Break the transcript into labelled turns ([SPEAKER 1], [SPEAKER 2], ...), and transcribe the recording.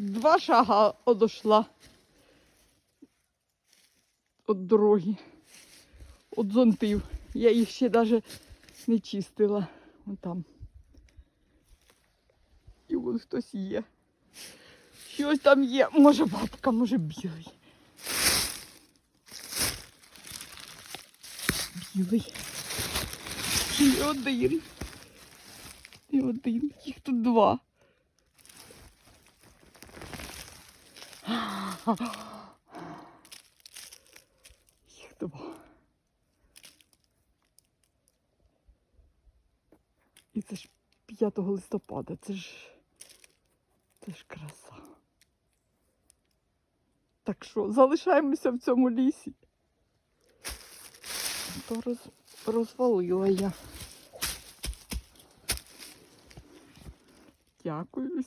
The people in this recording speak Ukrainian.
[SPEAKER 1] два шага одошла від дороги, від зонтів. Я їх ще навіть не чистила. Вон там. І вон хтось є. Щось там є. Може бабка, може білий. Білий. І один. І один. Їх тут два. Їх два. І це ж 5 листопада, це ж це ж краса. Так що, залишаємося в цьому лісі. То роз, розвалила я. Дякую.